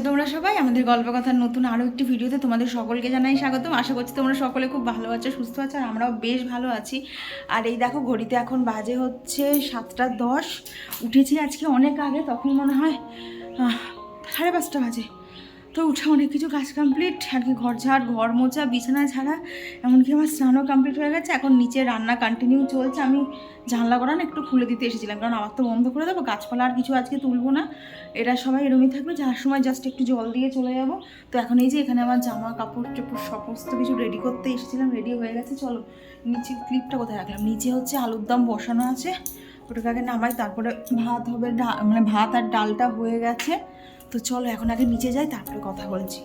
আছো তোমরা সবাই আমাদের গল্প কথার নতুন আরও একটি ভিডিওতে তোমাদের সকলকে জানাই স্বাগতম। আশা করছি তোমরা সকলে খুব ভালো আছো, সুস্থ আছো, আর আমরাও বেশ ভালো আছি। আর এই দেখো, ঘড়িতে এখন বাজে হচ্ছে সাতটা দশ। উঠেছি আজকে অনেক আগে, তখন মনে হয় সাড়ে পাঁচটা বাজে। তো উঠে অনেক কিছু কাজ কমপ্লিট আর কি ঘর ঝাড়, ঘর মোছা, বিছানা ঝাড়া, এমনকি আমার স্নানও কমপ্লিট হয়ে গেছে। এখন নিচে রান্না কন্টিনিউ চলছে। আমি জানলা করা না একটু খুলে দিতে এসেছিলাম, কারণ আবার তো বন্ধ করে দেবো, গাছপালা আর কিছু আজকে তুলবো না। এরা সবাই এরমই থাকবে যাওয়ার সময় জাস্ট একটু জল দিয়ে চলে যাব। তো এখন এই যে এখানে আমার জামা, কাপড় টাপড় সমস্ত কিছু রেডি করতে এসেছিলাম রেডি হয়ে গেছে। চলো নিচে ক্লিপটা কোথায় রাখলাম? নিচে হচ্ছে আলুর দম বসানো আছে। ওটাকে আগে নামাই, তারপরে ভাত হবে মানে ভাত আর ডালটা হয়ে গেছে। তো চলো, এখন আগে নিচে যাই, তারপরে কথা বলছি।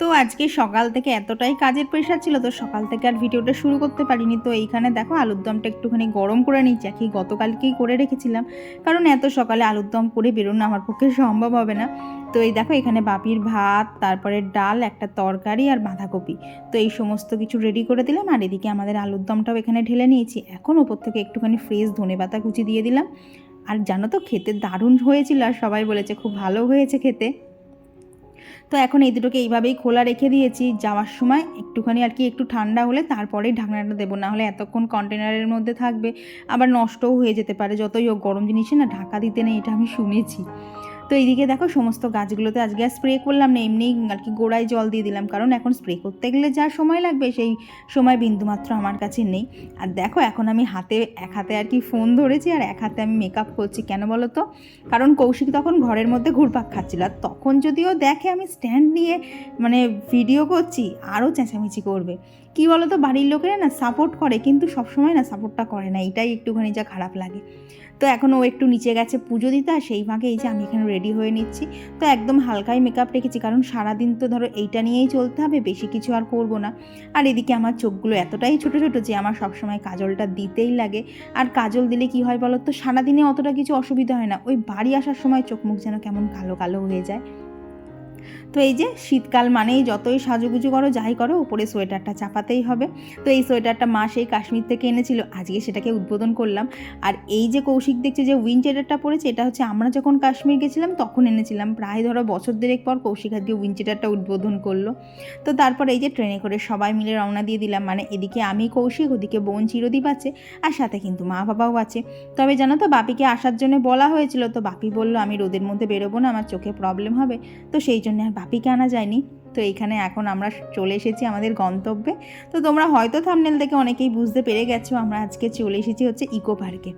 তো আজকে সকাল থেকে এতটাই কাজের প্রেশার ছিল, তো সকাল থেকে আর ভিডিওটা শুরু করতে পারিনি। তো এইখানে দেখো, আলুর দমটা একটুখানি গরম করে নিচ্ছি কি গতকালকেই করে রেখেছিলাম। কারণ এত সকালে আলুর দম করে বেরোনো আমার পক্ষে সম্ভব হবে না। তো এই দেখো, এখানে বাপির ভাত, তারপরে ডাল, একটা তরকারি আর বাঁধাকপি। তো এই সমস্ত কিছু রেডি করে দিলাম, আর এদিকে আমাদের আলুর দমটাও এখানে ঢেলে নিয়েছি। এখন ওপর থেকে একটুখানি ফ্রেশ ধনে পাতা কুচি দিয়ে দিলাম। আর জানো তো খেতে দারুণ হয়েছিল আর সবাই বলেছে খুব ভালো হয়েছে খেতে। তো এখন এই দুটোকে এইভাবেই খোলা রেখে দিয়েছি। যাওয়ার সময় একটুখানি আর কি একটু ঠান্ডা হলে তারপরেই ঢাকনাটা দেবো। না হলে এতক্ষণ কন্টেনারের মধ্যে থাকবে। আবার নষ্টও হয়ে যেতে পারে। যতই গরম জিনিসে না ঢাকা দিতে নেই এটা আমি শুনেছি। তো এইদিকে দেখো সমস্ত গাছগুলোতে আজকে আর স্প্রে করলাম না, এমনি আর কি গোড়ায় জল দিয়ে দিলাম, কারণ এখন স্প্রে করতে গেলে যা সময় লাগবে সেই সময় বিন্দুমাত্র আমার কাছে নেই। আর দেখো এখন আমি হাতে, এক হাতে আর কি ফোন ধরেছি আর এক হাতে আমি মেকআপ করছি, কেন বলো তো? কারণ কৌশিক তখন ঘরের মধ্যে ঘুরপাক খাচ্ছিল, আর তখন যদিও দেখে আমি স্ট্যান্ড নিয়ে মানে ভিডিও করছি, আরও চেঁচামেচি করবে। কি বলো তো, বাড়ির লোকেরা না সাপোর্ট করে, কিন্তু সবসময় না সাপোর্টটা করে না, এটাই একটুখানি যা খারাপ লাগে। তো এখন ও একটু নিচে গেছে পুজো দিতে, আর সেই ফাঁকে এই যে আমি এখানে রেডি হয়ে নিচ্ছি। তো একদম হালকাই মেকআপ রেখেছি, কারণ সারাদিন তো ধরো এইটা নিয়েই চলতে হবে, বেশি কিছু আর করব না। আর এদিকে আমার চোখগুলো এতটাই ছোট ছোট যে আমার সবসময় কাজলটা দিতেই লাগে। আর কাজল দিলে কি হয় বলো তো সারাদিনে অতটা কিছু অসুবিধা হয় না, ওই বাড়ি আসার সময় চোখ মুখ যেন কেমন কালো কালো হয়ে যায়। তো এই যে শীতকাল মানেই যতই সাজুগুজু করো, যাই করো, উপরে সোয়েটারটা চাপাতেই হবে। তো এই সোয়েটারটা মা সেই কাশ্মীর থেকে এনেছিল, আজকে সেটাকে উদ্বোধন করলাম। আর এই যে কৌশিক দেখছে যে উইনচেটারটা পড়েছে এটা হচ্ছে আমরা যখন কাশ্মীর গেছিলাম তখন এনেছিলাম। প্রায় ধরো বছর দেড়েক পর কৌশিক আজকে উইনচেটারটা উদ্বোধন করল। তো তারপর এই যে ট্রেনে করে সবাই মিলে রওনা দিয়ে দিলাম। মানে এদিকে আমি কৌশিক, ওদিকে বোন চিরদীপ আছে, আর সাথে কিন্তু মা বাবাও আছে। তবে জানো তো বাপিকে আসার জন্য বলা হয়েছিল, তো বাপি বলল, আমি রোদের মধ্যে বেরোবো না, আমার চোখে প্রবলেম হবে। তো সেই জন্য আর বাপিকে আনা যায়নি। তো এইখানে এখন আমরা চলে এসেছি আমাদের গন্তব্যে। তো তোমরা হয়তো থামনেল দেখে অনেকেই বুঝতে পেরে গেছো আমরা আজকে চলে এসেছি হচ্ছে ইকো পার্কে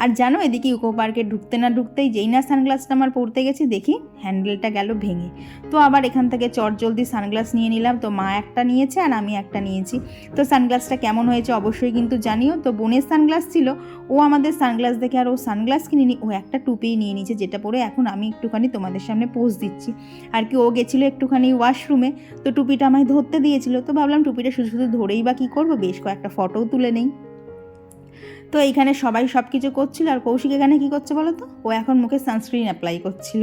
আর জানো এদিকে ইকো পার্কে ঢুকতে না ঢুকতেই যেই না সানগ্লাসটা আমার পড়তে গেছি দেখি হ্যান্ডেলটা গেল ভেঙে। তো আবার এখান থেকে চট জলদি সানগ্লাস নিয়ে নিলাম, তো মা একটা নিয়েছে আর আমি একটা নিয়েছি। তো সানগ্লাসটা কেমন হয়েছে অবশ্যই কিন্তু জানিও। তো বোনের সানগ্লাস ছিল, ও আমাদের সানগ্লাস দেখে আর ও সানগ্লাস কিনিনি, ও একটা টুপিই নিয়ে নিয়েছে যেটা পরে এখন আমি একটুখানি তোমাদের সামনে পোজ দিচ্ছি। আর কি ও গেছিল একটুখানি ওয়াশরুমে তো টুপিটা আমায় ধরতে দিয়েছিল, তো ভাবলাম টুপিটা শুধু শুধু ধরেই বা কী করব? বেশ কয়েকটা ফটোও তুলে নেই। তো এইখানে সবাই সব কিছু করছিল, আর কৌশিক এখানে কী করছে বলো তো? ও এখন মুখে সানস্ক্রিন অ্যাপ্লাই করছিল।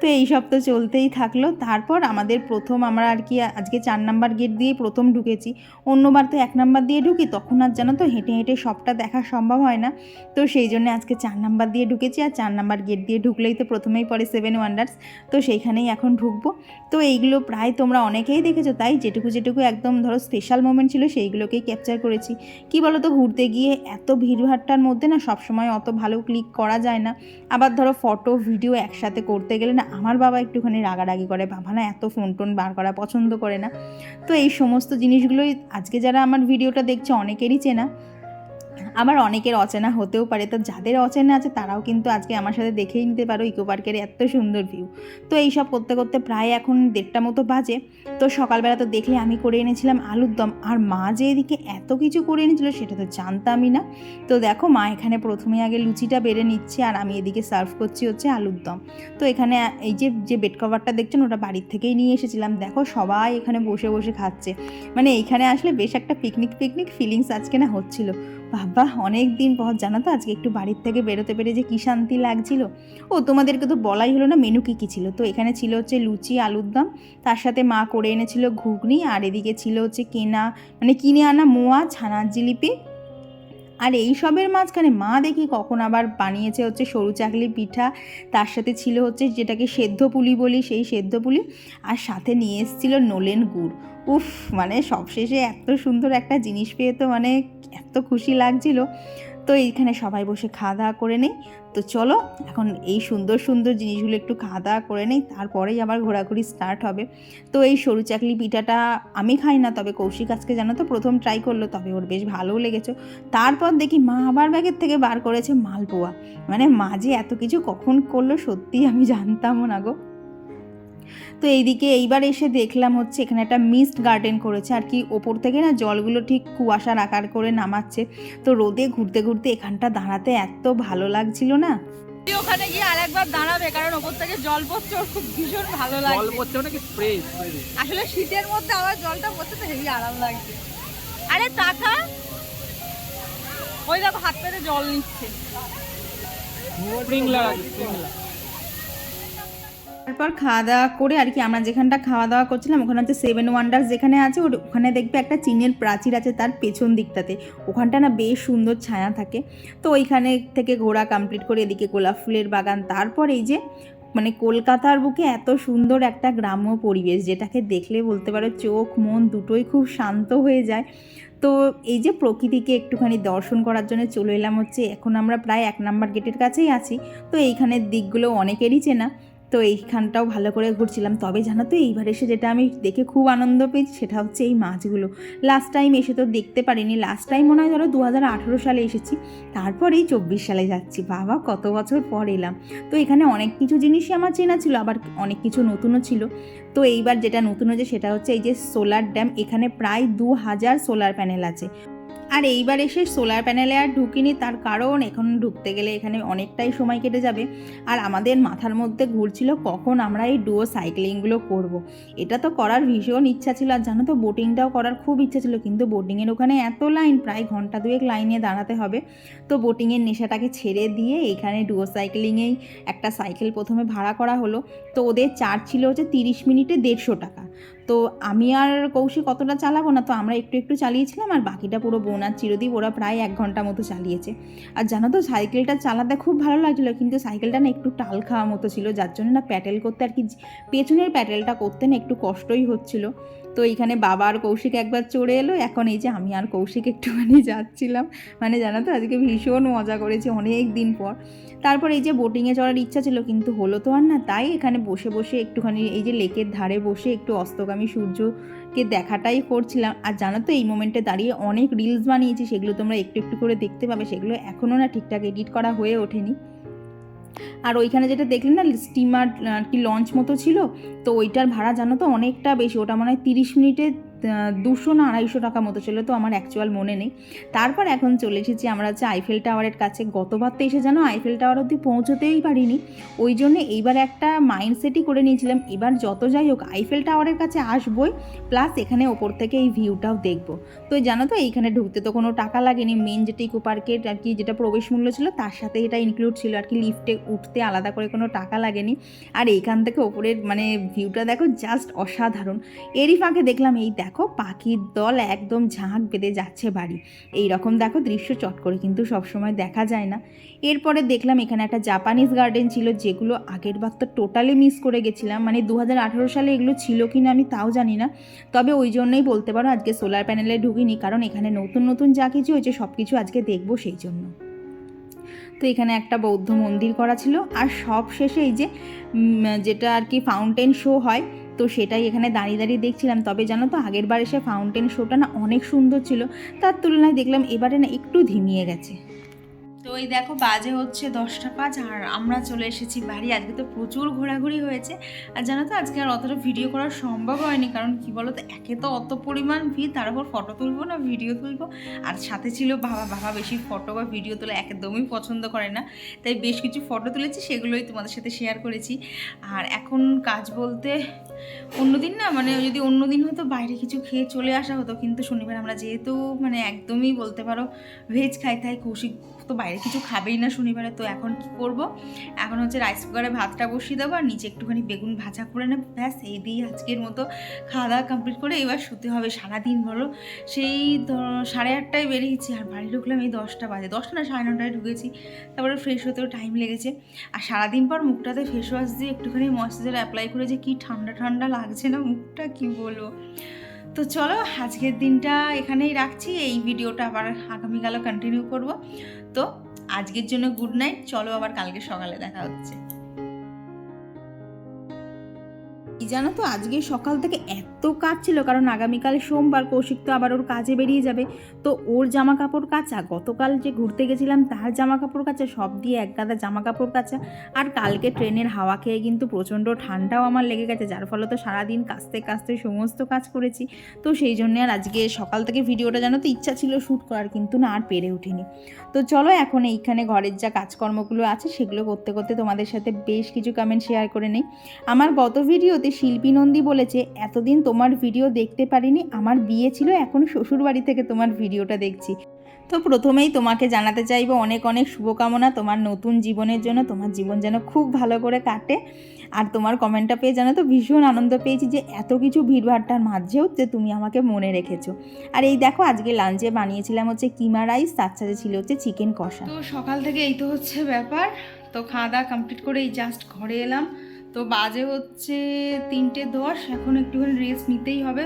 তো এই সব তো চলতেই থাকল। তারপর আমাদের প্রথম আমরা আর কি আজকে চার নাম্বার গেট দিয়ে প্রথম ঢুকেছি। অন্যবার তো এক নাম্বার দিয়ে ঢুকি, তখন আর জানো তো হেঁটে হেঁটে সবটা দেখা সম্ভব হয় না। তো সেই জন্য আজকে চার নাম্বার দিয়ে ঢুকেছি, আর চার নাম্বার গেট দিয়ে ঢুকলেই তো প্রথমেই পড়ে সেভেন ওয়ান্ডার্স তো সেইখানেই এখন ঢুকবো। তো এইগুলো প্রায় তোমরা অনেকেই দেখেছ, তাই যেটুকু যেটুকু একদম ধরো স্পেশাল মোমেন্ট ছিল, সেইগুলোকেই ক্যাপচার করেছি। কি বলো তো ঘুরতে গিয়ে এত ভিড়ভাট্টার মধ্যে না সবসময় অত ভালো ক্লিক করা যায় না। আবার ধরো ফটো ভিডিও একসাথে করতে গেলে না আমার বাবা একটুখানি রাগারাগি করে, বাবা না এত ফোন টোন বার করা পছন্দ করে না। তো এই সমস্ত জিনিসগুলোই আজকে যারা আমার ভিডিওটা দেখছে অনেকেরই চেনা। আবার অনেকের অচেনা হতেও পারে। তো যাদের অচেনা আছে, তারাও কিন্তু আজকে আমার সাথে দেখেই নিতে পারো ইকো পার্কের এত সুন্দর ভিউ তো এই সব করতে করতে প্রায় এখন দেড়টা মতো বাজে। তো সকালবেলা তো দেখলে আমি করে এনেছিলাম আলুর দম। আর মা যে এদিকে এত কিছু করে এনেছিল, সেটা তো জানতামই না। তো দেখো, মা এখানে প্রথমে আগে লুচিটা বেড়ে নিচ্ছে, আর আমি এদিকে সার্ভ করছি হচ্ছে আলুর দম। তো এখানে এই যে যে বেড কভারটা দেখছেন, ওটা বাড়ির থেকেই নিয়ে এসেছিলাম। দেখো, সবাই এখানে বসে বসে খাচ্ছে। মানে এইখানে আসলে বেশ একটা পিকনিক পিকনিক ফিলিংস আজকে না হচ্ছিল। বাবা, অনেক দিন পর, জানা তো, আজকে একটু বাড়ির থেকে বেরোতে পেরে যে কী শান্তি লাগছিল। ও, তোমাদেরকে তো বলাই হলো না মেনু কী কী ছিল। তো এখানে ছিল হচ্ছে লুচি, আলুর দম, তার সাথে মা করে এনেছিল ঘুগনি, আর এদিকে ছিল হচ্ছে কেনা মানে কিনে আনা মোয়া, ছানার জিলিপি। আর এই সবের মাঝখানে মা দেখি কখন আবার বানিয়েছে হচ্ছে সরু চাকলি পিঠা, তার সাথে ছিল হচ্ছে যেটাকে সেদ্ধ পুলি বলি, সেই সেদ্ধ পুলি। আর সাথে নিয়ে এসেছিল নোলেন গুড়। উফ মানে সবশেষে এত সুন্দর একটা জিনিস পেয়ে তো মানে এত খুশি লাগছিল। তো এইখানে সবাই বসে খাওয়া দাওয়া করে নেই। তো চলো, এখন এই সুন্দর সুন্দর জিনিসগুলো একটু খাওয়া দাওয়া করে নেই, তারপরেই আবার ঘোরাঘুরি স্টার্ট হবে। তো এই সরু চাকলি পিঠাটা আমি খাই না, তবে কৌশিক আজকে জানো তো প্রথম ট্রাই করল, তবে ওর বেশ ভালোও লেগেছে। তারপর দেখি মা আবার ব্যাগের থেকে বার করেছে মালপোয়া। মানে মা যে এত কিছু কখন করল সত্যিই আমি জানতামও না গো। তো এইদিকে এইবার এসে দেখলাম হচ্ছে এখানে একটা মিস্ট গার্ডেন করেছে আর কি। ওপর থেকে না জলগুলো ঠিক কুয়াশার আকার করে নামাচ্ছে। তো রোদে ঘুরতে ঘুরতে এখানটা দাঁড়াতে এত ভালো লাগছিল না। ওখানে গিয়ে আরেকবার দাঁড়াবে কারণ ওপর থেকে জল পড়ছে ওর খুব ভীষণ ভালো জল পড়ছে নাকি স্প্রে স্প্রে আসলে শীতের মধ্যে আবার জলটা পড়ছে তো হেভি আরাম লাগছে। আরে টাকা ওই দেখো হাত পেতে জল নিচ্ছে। স্প্রিংলার স্প্রিংলার তারপর খাওয়া দাওয়া করে আর কি আমরা যেখানটা খাওয়া দাওয়া করছিলাম, ওখানে হচ্ছে সেভেন ওয়ান্ডার্স যেখানে আছে ওখানে দেখবে একটা চীনের প্রাচীর আছে তার পেছন দিকটাতে। ওখানটা না বেশ সুন্দর ছায়া থাকে। তো ওইখানে থেকে ঘোরা কমপ্লিট করে এদিকে গোলাপ ফুলের বাগান। তারপর এই যে মানে কলকাতার বুকে এত সুন্দর একটা গ্রাম্য পরিবেশ যেটাকে দেখলে বলতে পারো চোখ, মন দুটোই খুব শান্ত হয়ে যায়। তো এই যে প্রকৃতিকে একটুখানি দর্শন করার জন্য চলে এলাম হচ্ছে, এখন আমরা প্রায় এক নাম্বার গেটের কাছেই আছি। তো এইখানের দিকগুলো অনেকেরই চেনা। তো এইখানটাও ভালো করে ঘুরছিলাম। তবে জানো তো, এইবার এসে যেটা আমি দেখে খুব আনন্দ পেয়েছি সেটা হচ্ছে এই মাছগুলো। লাস্ট টাইম এসে তো দেখতে পারিনি। লাস্ট টাইম মনে হয় ধরো দু হাজার আঠেরো সালে এসেছি। তারপরেই চব্বিশ সালে যাচ্ছি। বাবা, কত বছর পর এলাম। তো এখানে অনেক কিছু জিনিসই আমার চেনা ছিল, আবার অনেক কিছু নতুনও ছিল। তো এইবার যেটা নতুন হয়েছে সেটা হচ্ছে এই যে সোলার ড্যাম এখানে প্রায় দু হাজার সোলার প্যানেল আছে। আর এইবার এসে সোলার প্যানেলে আর ঢুকিনি, তার কারণ এখন ঢুকতে গেলে এখানে অনেকটাই সময় কেটে যাবে। আর আমাদের মাথার মধ্যে ঘুরছিল কখন আমরা এই ডুয়ো সাইক্লিংগুলো করব। এটা তো করার ভীষণ ইচ্ছা ছিল, আর জানো তো বোটিংটাও করার খুব ইচ্ছা ছিল, কিন্তু বোটিংয়ের ওখানে এত লাইন প্রায় ঘণ্টা দুয়েক লাইনে দাঁড়াতে হবে। তো বোটিংয়ের নেশাটাকে ছেড়ে দিয়ে এখানে ডুয়ো সাইক্লিংয়েই একটা সাইকেল প্রথমে ভাড়া করা হলো। তো ওদের চার্জ ছিল হচ্ছে তিরিশ মিনিটে দেড়শো টাকা। তো আমি আর কৌশিক কতটা চালাবো না, তো আমরা একটু একটু চালিয়েছিলাম আর বাকিটা পুরো বোন আর চিরদীপ ওরা প্রায় এক ঘণ্টা মতো চালিয়েছে। আর জানো তো সাইকেলটা চালাতে খুব ভালো লাগছিল কিন্তু সাইকেলটা না একটু টাল খাওয়া মতো ছিল, যার জন্য না প্যাটেল করতে আর কি, পেছনের প্যাটেলটা করতে না একটু কষ্টই হচ্ছিল। তো এইখানে বাবা আর কৌশিক একবার চড়ে এলো। এখন এই যে আমি আর কৌশিক একটুখানি যাচ্ছিলাম। মানে জানো তো, আজকে ভীষণ মজা করেছি অনেক দিন পর। তারপর এই যে বোটিংয়ে চড়ার ইচ্ছা ছিল, কিন্তু হলো তো আর না। তাই এখানে বসে বসে একটুখানি এই যে লেকের ধারে বসে একটু অস্তগামী সূর্যকে দেখাটাই করছিলাম। আর জানো তো, এই মোমেন্টে দাঁড়িয়ে অনেক রিলস বানিয়েছি, সেগুলো তোমরা একটু একটু করে দেখতে পাবে। সেগুলো এখনও না ঠিকঠাক এডিট করা হয়ে ওঠেনি। আর ওইখানে যেটা দেখলেন না স্টিমার আর কি লঞ্চ মতো ছিল, তো ওইটার ভাড়া জানো তো অনেকটা বেশি, ওটা মনে তিরিশ মিনিটে দুশো না আড়াইশো টাকা মতো ছিল, তো আমার অ্যাকচুয়াল মনে নেই। তারপর এখন চলে এসেছি আমরা হচ্ছে আইফেল টাওয়ারের কাছে। গতবার তো এসে জানো আইফেল টাওয়ার অবধি পৌঁছতেই পারিনি। ওই জন্য এইবার একটা মাইন্ডসেটই করে নিয়েছিলাম, এবার যত যাই হোক আইফেল টাওয়ারের কাছে আসবই প্লাস এখানে ওপর থেকে এই ভিউটাও দেখব। তো জানো তো, এইখানে ঢুকতে তো কোনো টাকা লাগেনি। মেন যেটা ইকো পার্কের আর কি যেটা প্রবেশ মূল্য ছিল, তার সাথে এটা ইনক্লুড ছিল। আর কি লিফটে উঠতে আলাদা করে কোনো টাকা লাগেনি। আর এইখান থেকে ওপরের মানে ভিউটা দেখো জাস্ট অসাধারণ। এরই ফাঁকে দেখলাম, এই দেখো পাখির দল একদম ঝাঁক বেঁধে যাচ্ছে বাড়ি। এই রকম দেখো দৃশ্য চট করে কিন্তু সবসময় দেখা যায় না। এরপরে দেখলাম এখানে একটা জাপানিজ গার্ডেন ছিল যেগুলো আগের বার তো টোটালি মিস করে গেছিলাম। মানে দু হাজার আঠারো সালে এগুলো ছিল কি না আমি তাও জানি না। তবে ওই জন্যই বলতে পারো আজকে সোলার প্যানেলে ঢুকিনি, কারণ এখানে নতুন নতুন যা কিছু হয়েছে সব কিছু আজকে দেখব সেই জন্য। তো এখানে একটা বৌদ্ধ মন্দির করা ছিল। আর সব শেষে এই যে যেটা আর কি ফাউন্টেন শো হয় তো সেটাই এখানে দাঁড়িয়ে দাঁড়িয়ে দেখছিলাম। তবে জানো তো, আগের বার এসে ফাউন্টেন শোটা না অনেক সুন্দর ছিল। তার তুলনায় দেখলাম এবারে না একটু ধিমিয়ে গেছে। তো এই দেখো, বাজে হচ্ছে দশটা পাঁচ আর আমরা চলে এসেছি বাড়ি। আজকে তো প্রচুর ঘোরাঘুরি হয়েছে। আর জানো তো, আজকে আর অতটা ভিডিও করা সম্ভব হয়নি। কারণ কি বলো তো একে তো অত পরিমাণ ভিড়, তার উপর ফটো তুলবো না ভিডিও তুলবো। আর সাথে ছিল বাবা বাবা বেশি ফটো বা ভিডিও তোলা একদমই পছন্দ করে না। তাই বেশ কিছু ফটো তুলেছি, সেগুলোই তোমাদের সাথে শেয়ার করেছি। আর এখন কাজ বলতে অন্যদিন না মানে যদি অন্যদিন হতো বাইরে কিছু খেয়ে চলে আসা হতো, কিন্তু শনিবার আমরা যেহেতু মানে একদমই বলতে পারো ভেজ খাই, তাই কৌশিক তো বাইরে কিছু খাবেই না শনিবারে, তো এখন কি করব? এখন হচ্ছে রাইস কুকারে ভাতটা বসিয়ে দেবো আর নিচে একটুখানি বেগুন ভাজা করে নেব। ব্যাস, এই দিয়ে আজকের মতো খাওয়া দাওয়া কমপ্লিট করে এবার শুতে হবে সারাদিন বলো। সেই সাড়ে আটটায় বেরিয়েছি আর বাড়ি ঢুকলাম এই দশটা বাজে। দশটা না সাড়ে নটায় ঢুকেছি। তারপরে ফ্রেশ হতেও টাইম লেগেছে। আর সারাদিন পর মুখটাতে ফেস ওয়াশ দিয়ে একটুখানি ময়েশ্চারাইজার অ্যাপ্লাই করে যে কি ঠান্ডা ঠান্ডা লাগছে না মুখটা, কি বলব? তো চলো, আজকের দিনটা এখানেই রাখছি। এই ভিডিওটা আবার আগামীকালও কন্টিনিউ করব। তো আজকের জন্য গুড নাইট চলো আবার কালকে সকালে দেখা হচ্ছে। জানো তো? আজকে সকাল থেকে এত কাজ ছিল, কারণ আগামীকাল সোমবার কৌশিক তো আবার ওর কাজে বেরিয়ে যাবে। তো ওর জামা কাপড় কাচা, গতকাল যে ঘুরতে গেছিলাম তার জামা কাপড় কাচা, সব দিয়ে এক গাদা জামা কাপড় কাচা। আর কালকে ট্রেনের হাওয়া খেয়ে কিন্তু প্রচণ্ড ঠান্ডাও আমার লেগে গেছে, যার ফলে তো সারাদিন কাচতে কাচতে সমস্ত কাজ করেছি। তো সেই জন্য আর আজকে সকাল থেকে ভিডিওটা জানো তো ইচ্ছা ছিল শ্যুট করার, কিন্তু না, আর পেরে উঠিনি। তো চলো এখন এইখানে ঘরের যা কাজকর্মগুলো আছে, সেগুলো করতে করতে তোমাদের সাথে বেশ কিছু কমেন্ট শেয়ার করে নেই। আমার গত ভিডিওতে শিল্পী নন্দী বলেছে, এতদিন তোমার ভিডিও দেখতে পারিনি, আমার বিয়ে ছিল, এখন শ্বশুরবাড়ি থেকে তোমার ভিডিওটা দেখছি। তো প্রথমেই তোমাকে জানাতে চাইব, অনেক অনেক শুভকামনা, তোমার নতুন জীবনের জন্য, তোমার জীবন যেন খুব ভালো করে কাটে। আর তোমার কমেন্টটা পেয়ে জানো তো, ভীষণ আনন্দ পেয়েছি যে এত কিছু ভিড়ভাড়টার মাঝেও যে তুমি আমাকে মনে রেখেছো। আর এই দেখো, আজকে লাঞ্চে বানিয়েছিলাম হচ্ছে কিমা রাইস তার সাথে ছিল হচ্ছে চিকেন কষা। তো সকাল থেকে এই তো হচ্ছে ব্যাপার। তো খাওয়া দাওয়া কমপ্লিট করে এই জাস্ট ঘরে এলাম। তো বাজে হচ্ছে তিনটে দশ, এখন একটুখানি রেস্ট নিতেই হবে।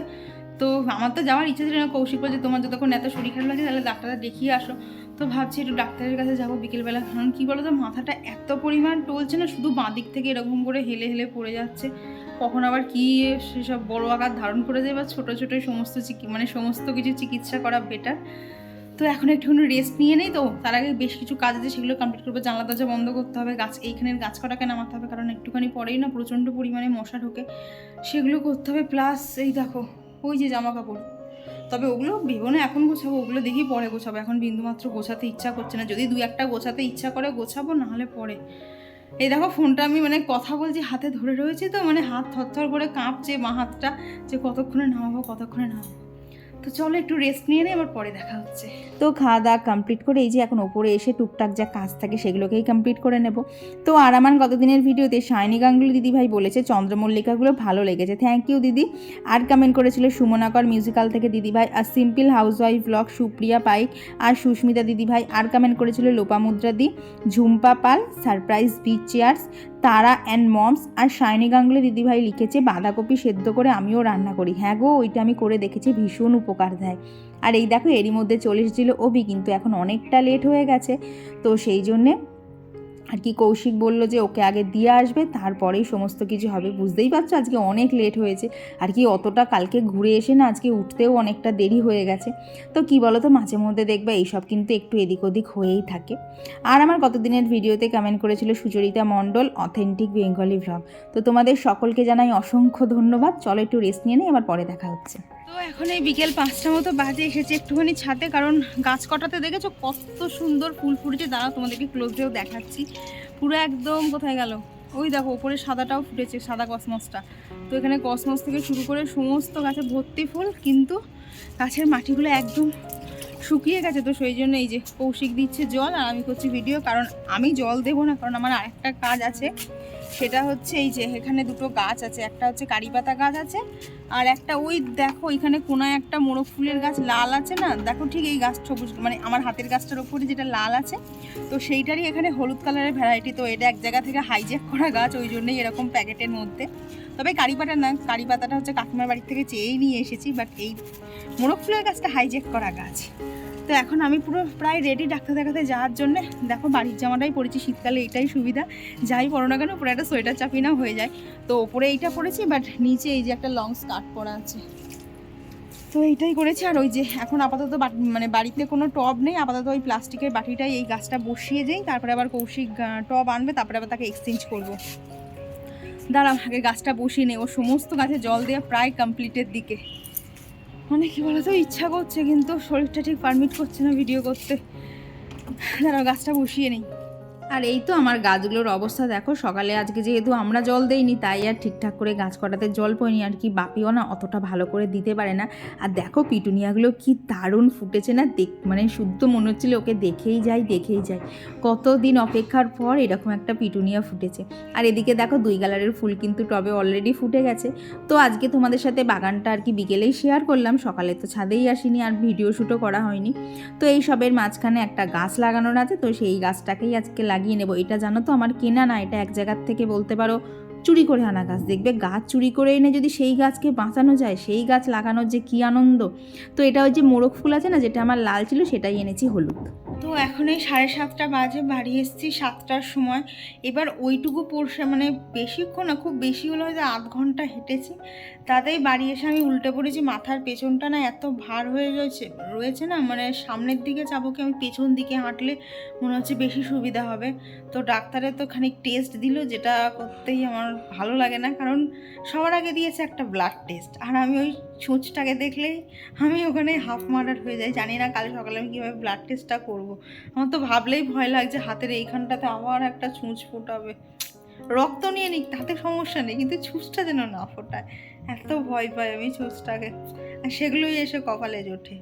তো আমার তো যাওয়ার ইচ্ছা ছিল না কৌশিক বলছে, তোমার যতক্ষণ এত শরীর খারাপ লাগে তাহলে ডাক্তারটা দেখিয়ে আসো। তো ভাবছি একটু ডাক্তারের কাছে যাব বিকেলবেলা। কারণ কী বলো তো মাথাটা এত পরিমাণ টলছে না, শুধু বাঁ দিক থেকে এরকম করে হেলে হেলে পড়ে যাচ্ছে। কখন আবার কী সেসব বড় আকার ধারণ করে যায় বা ছোটো ছোটো সমস্ত মানে সমস্ত কিছু চিকিৎসা করা বেটার তো এখন একটুখানি রেস্ট নিয়ে নেই তো, তার আগে বেশ কিছু কাজ আছে, সেগুলো কমপ্লিট করব। জানলা দরজা বন্ধ করতে হবে, গাছ, এইখানের গাছ কটাকে নামাতে হবে, কারণ একটুখানি পরেই না প্রচণ্ড পরিমাণে মশা ঢোকে। সেগুলো করতে হবে প্লাস এই দেখো, ওই যে জামা কাপড়। তবে ওগুলো ভেবো না, এখন গোছাবো, ওগুলো দেখি পরে গোছাবো। এখন বিন্দুমাত্র গোছাতে ইচ্ছা করছে না। যদি দু একটা গোছাতে ইচ্ছা করে, গোছাবো, নাহলে পরে। এই দেখো, ফোনটা আমি মানে কথা বলছি, হাতে ধরে রয়েছে তো মানে হাত থরথর করে কাঁপছে মা হাতটা যে কতক্ষণে নামাবো কতক্ষণে নামাবো। তো চলো একটু রেস্ট নিয়ে নেই আবার পরে দেখা হচ্ছে। তো খাওয়া দাওয়া কমপ্লিট করে এই যে এখন ওপরে এসে টুকটাক যা কাজ থাকে সেগুলোকেই কমপ্লিট করে নেব। তো আর আমার গতদিনের ভিডিওতে শাইনি গাঙ্গুলি দিদিভাই বলেছে, চন্দ্রমল্লিকাগুলো ভালো লেগেছে। থ্যাংক ইউ দিদি। আর কমেন্ট করেছিল সুমনাকর মিউজিক্যাল থেকে দিদিভাই, আর simple housewife blog Supriya Paik আর সুস্মিতা দিদিভাই। আর কমেন্ট করেছিল লোপামুদ্রা দি, Jhumpa Pal surprise beach chairs তারা অ্যান্ড মমস আর শাইনি গাঙ্গুলি দিদিভাই লিখেছে, বাঁধাকপি সেদ্ধ করে আমিও রান্না করি। হ্যাঁ গো, ওইটা আমি করে দেখেছি, ভীষণ উপকার দেয়। আর এই দেখো, এরই মধ্যে চলে এসেছিল অভি, কিন্তু এখন অনেকটা লেট হয়ে গেছে। তো সেই জন্যে আর কি কৌশিক বলল যে ওকে আগে দিয়ে আসবে, তারপরেই সমস্ত কিছু হবে। বুঝতেই পারছ, আজকে অনেক লেট হয়েছে। আর কি অতটা কালকে ঘুরে এসে না আজকে উঠতেও অনেকটা দেরি হয়ে গেছে। তো কি বলো তো মাঝে মধ্যে দেখবে এইসব কিন্তু একটু এদিক ওদিক হয়েই থাকে। আর আমার গতদিনের ভিডিওতে কমেন্ট করেছিল Sucharita Mondal authentic Bengali vlog তো তোমাদের সকলকে জানাই অসংখ্য ধন্যবাদ। চলো একটু রেস্ট নিয়ে নেই আবার পরে দেখা হচ্ছে। তো এখন এই বিকেল পাঁচটা মতো বাজে এসেছে, একটুখানি ছাদে, কারণ গাছ কটাতে দেখেছ কত সুন্দর ফুল ফুটেছে। দাঁড়া তোমাদেরকে ক্লোজেও দেখাচ্ছি। পুরো একদম কোথায় গেল? ওই দেখো ওপরে সাদাটাও ফুটেছে, সাদা কসমসটা। তো এখানে কসমস থেকে শুরু করে সমস্ত গাছে ভর্তি ফুল, কিন্তু গাছের মাটিগুলো একদম শুকিয়ে গেছে। তো সেই জন্য এই যে কৌশিক দিচ্ছে জল, আর আমি করছি ভিডিও, কারণ আমি জল দেবো না, কারণ আমার আরেকটা কাজ আছে। সেটা হচ্ছে এই যে এখানে দুটো গাছ আছে, একটা হচ্ছে কারিপাতা গাছ আছে আর একটা ওই দেখো এখানে কোনায় একটা মোরগ ফুলের গাছ লাল আছে না? দেখো ঠিক এই গাছ সবুজ মানে আমার হাতের গাছটার ওপরে যেটা লাল আছে, তো সেইটারই এখানে হলুদ কালারের ভ্যারাইটি তো এটা এক জায়গা থেকে হাইজ্যাক করা গাছ, ওই জন্যই এরকম প্যাকেটের মধ্যে। তবে কারি পাতা না, কারিপাতাটা হচ্ছে কাকিমার বাড়ি থেকে চেয়েই নিয়ে এসেছি বাট এই মোরগ ফুলের গাছটা হাইজ্যাক করা গাছ। তো এখন আমি পুরো প্রায় রেডি ডাক্তার দেখাতে যাওয়ার জন্য। দেখো বাড়ির জামাটাই পরেছি, শীতকালে এটাই সুবিধা। যাই পরো না কেন, উপরে একটা সোয়েটার চাপি না হয়ে যায়। তো ওপরে এইটা পরেছি বাট নিচে এই যে একটা লং স্কার্ট পরা আছে। তো এইটাই করেছি, আর ওই যে এখন আপাতত মানে বাড়িতে কোনো টব নেই, আপাতত ওই প্লাস্টিকের বাটিটাই এই গাছটা বসিয়ে যাই তারপরে আবার কৌশিক টব আনবে, তারপরে আবার তাকে এক্সচেঞ্জ করব। দাঁড়াম আগে গাছটা বসিয়ে নেই, ও সমস্ত গাছে জল দেওয়া প্রায় কমপ্লিটের দিকে। মানে কি বলতো, ইচ্ছা করছে কিন্তু শরীরটা ঠিক পারমিট করছে না ভিডিও করতে। দাঁড়াও, গাছটা বসিয়ে নেই। আর এই তো আমার গাছগুলোর অবস্থা, দেখো সকালে আজকে যেহেতু আমরা জল দেইনি, তাই আর ঠিকঠাক করে গাছ কটাতে জল পড়িনি আর কি বাপিও না অতটা ভালো করে দিতে পারে না। আর দেখো পিটুনিয়াগুলো কি দারুণ ফুটেছে না, দেখ মানে শুদ্ধ মনে হচ্ছিল, ওকে দেখেই যাই দেখেই যাই। কতদিন অপেক্ষার পর এরকম একটা পিটুনিয়া ফুটেছে। আর এদিকে দেখো দুই কালারের ফুল কিন্তু টবে অলরেডি ফুটে গেছে। তো আজকে তোমাদের সাথে বাগানটা আর কি বিকেলেই শেয়ার করলাম, সকালে তো ছাদেই আসিনি আর ভিডিও শ্যুটও করা হয়নি। তো এই সবের মাঝখানে একটা গাছ লাগানোর আছে, তো সেই গাছটাকেই আজকে লাগিয়ে নেব। এটা জানো তো, আমার কেনা না, এটা এক জায়গার থেকে বলতে পারো চুরি করে আনা গাছ। দেখবে গাছ চুরি করে এনে যদি সেই গাছকে বাঁচানো যায়, সেই গাছ লাগানোর যে কী আনন্দ। তো এটা ওই যে মোরগ ফুল আছে না, যেটা আমার লাল ছিল, সেটাই এনেছি হলুদ। তো এখন এই সাড়ে সাতটা বাজে, বাড়ি এসেছি সাতটার সময়। এবার ওইটুকু পোর্শে মানে বেশিক্ষণ না, খুব বেশি হলো হয়তো আধ ঘণ্টা হেঁটেছি। তাতেই বাড়ি এসে আমি উল্টে পড়েছি, মাথার পেছনটা না এত ভার হয়ে রয়েছে রয়েছে না মানে সামনের দিকে যাব কি আমি পেছন দিকে হাঁটলে মনে হচ্ছে বেশি সুবিধা হবে। তো ডাক্তারে তো খানিক টেস্ট দিল, যেটা করতেই আমার ভালো লাগে না, কারণ সবার আগে দিয়েছে একটা ব্লাড টেস্ট আর আমি ওই ছুঁচটাকে দেখলেই আমি ওখানে হাফ মার্ডার হয়ে যাই, জানি না কাল সকালে আমি কীভাবে ব্লাড টেস্টটা করব। আমার তো ভাবলেই ভয় লাগছে, হাতের এইখানটাতে আবার একটা ছুঁচ ফোটাবে। রক্ত নিয়ে নিক, তাতে সমস্যা নেই, কিন্তু ছুঁচটা যেন না ফোটায়। এত ভয় পাই আমি ছুঁচটাকে। আর সেগুলোই এসে কপালে জোটে।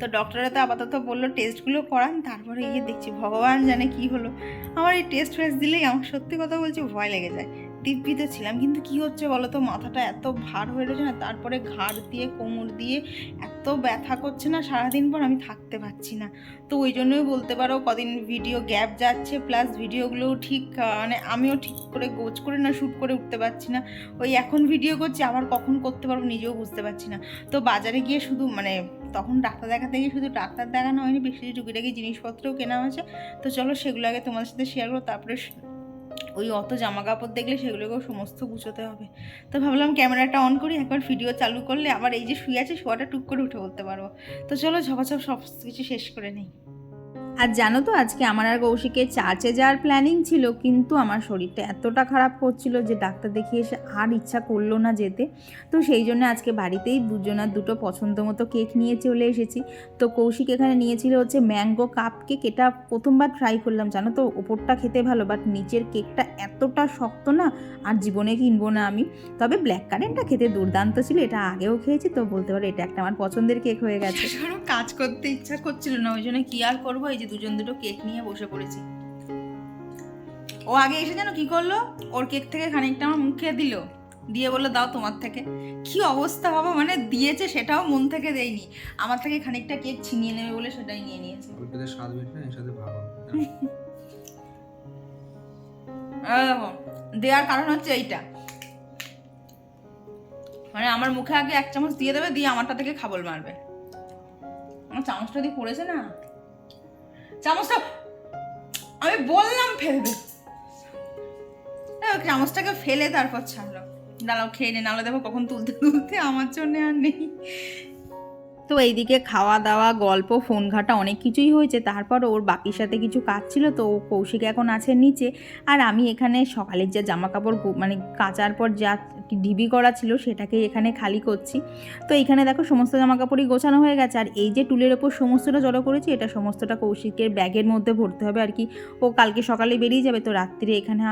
তো ডক্টরে তো আপাতত বলল, টেস্টগুলো করান, তারপরে গিয়ে দেখছি ভগবান জানে কি হলো। আমার এই টেস্ট ফেস্ট দিলেই আমার সত্যি কথা বলছি, ভয় লেগে যায়। দিব্যিত ছিলাম। কিন্তু কি হচ্ছে বলো তো মাথাটা এত ভার হয়ে রয়েছে না, তারপরে ঘাড় দিয়ে, কোমর দিয়ে এত ব্যথা করছে না, সারাদিন পর আমি থাকতে পারছি না। তো ওই জন্যই বলতে পারো কদিন ভিডিও গ্যাপ যাচ্ছে প্লাস ভিডিওগুলোও ঠিক মানে আমিও ঠিক করে গোছ করে না শ্যুট করে উঠতে পারছি না। ওই এখন ভিডিও করছি, আবার কখন করতে পারব নিজেও বুঝতে পারছি না। তো বাজারে গিয়ে শুধু মানে তখন ডাক্তার দেখাতে গিয়ে শুধু ডাক্তার দেখানো হয়নি, বেশি টুকিটাকি জিনিসপত্রও কেনা হয়েছে। তো চলো সেগুলো আগে তোমাদের সাথে শেয়ার করো তারপরে ওই অত জামা কাপড় দেখলে সেগুলোকেও সমস্ত গুছোতে হবে। তো ভাবলাম ক্যামেরাটা অন করি, একবার ভিডিও চালু করলে আবার এই যে শুয়ে আছে, শোয়াটা টুক করে উঠে বলতে পারব। তো চলো ঝপাঝপ সব কিছু শেষ করে নিই। আর জানো তো, আজকে আমার আর কৌশিকের চার্চে যাওয়ার প্ল্যানিং ছিল, কিন্তু আমার শরীরটা এতটা খারাপ করছিল যে ডাক্তার দেখিয়ে এসে আর ইচ্ছা করল না যেতে। তো সেই জন্য আজকে বাড়িতেই দুজনার দুটো পছন্দ মতো কেক নিয়ে চলে এসেছি। তো কৌশিক এখানে নিয়েছিল হচ্ছে ম্যাঙ্গো কাপ কেক এটা প্রথমবার ট্রাই করলাম, জানো তো, ওপরটা খেতে ভালো বাট নিচের কেকটা এতটা শক্ত না, আর জীবনে কিনবো না আমি। তবে ব্ল্যাক কারেন্টটা খেতে দুর্দান্ত ছিল, এটা আগেও খেয়েছি, তো বলতে পারো এটা একটা আমার পছন্দের কেক হয়ে গেছে। কাজ করতে ইচ্ছা করছিল না, ওই জন্য কি আর করব? এই যে দুজন দুটো কেক নিয়ে বসে পড়েছি। ও আগে এসে যেন কি করল? ওর কেক থেকে খানিকটা আমার মুখে দিল। দিয়ে বলল দাও তোমার থেকে। কি অবস্থা বাবা মানে দিয়েছে সেটাও মন থেকে দেয়নি। আমার থেকে খানিকটা কেক ছিনিয়ে নেবে বলে সেটাই নিয়ে নিয়েছে। দেওয়ার কারণ হচ্ছে এইটা। মানে আমার মুখে আগে এক চামচ দিয়ে দেবে দিয়ে আমারটা থেকে খাবল মারবে। আমার চামচটা দিয়ে পড়েছে না চামচটা আমি বললাম ফেলবে। চামচটাকে ফেলে তারপর ছাড়লো দাঁড়াও, খেয়ে নে, নাহলে দেখো কখন তুলতে তুলতে আমার জন্য আর নেই। তো এইদিকে খাওয়া দাওয়া গল্প ফোন ঘাটা অনেক কিছুই হয়েছে। তারপর ওর বাপির সাথে কিছু কাজ ছিল, তো ও কৌশিক এখন আছে নিচে। আর আমি এখানে সকালের যা জামা কাপড় মানে কাচার পর যা ঢিবি করা ছিল সেটাকে এখানে খালি করছি। তো এখানে দেখো সমস্ত জামা কাপড়ই গোছানো হয়ে গেছে। আর এই যে টুলের ওপর সমস্তটা জড়ো করেছি, এটা সমস্তটা কৌশিকের ব্যাগের মধ্যে ভরতে হবে আর কি। ও কালকে সকালে বেরিয়ে যাবে, তো রাত্রিরে এখানে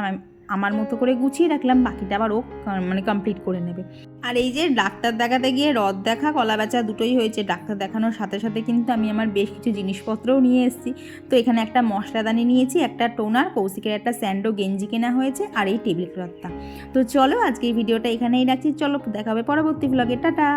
আমার মতো করে গুছিয়ে রাখলাম বাকিটা আবার ও মানে কমপ্লিট করে নেবে। আর এই যে ডাক্তার দেখাতে গিয়ে রদ দেখা কলা বেচা দুটোই হয়েছে। ডাক্তার দেখানোর সাথে সাথে কিন্তু আমি আমার বেশ কিছু জিনিসপত্রও নিয়ে এসেছি। তো এখানে একটা মশলাদানি নিয়েছি একটা টোনার কৌশিকের একটা স্যান্ডো গেঞ্জি কেনা হয়েছে আর এই টেবিল ক্লথটা। তো চলো আজকে এই ভিডিওটা এখানেই রাখছি। চলো দেখা হবে পরবর্তী ব্লগে টাটা!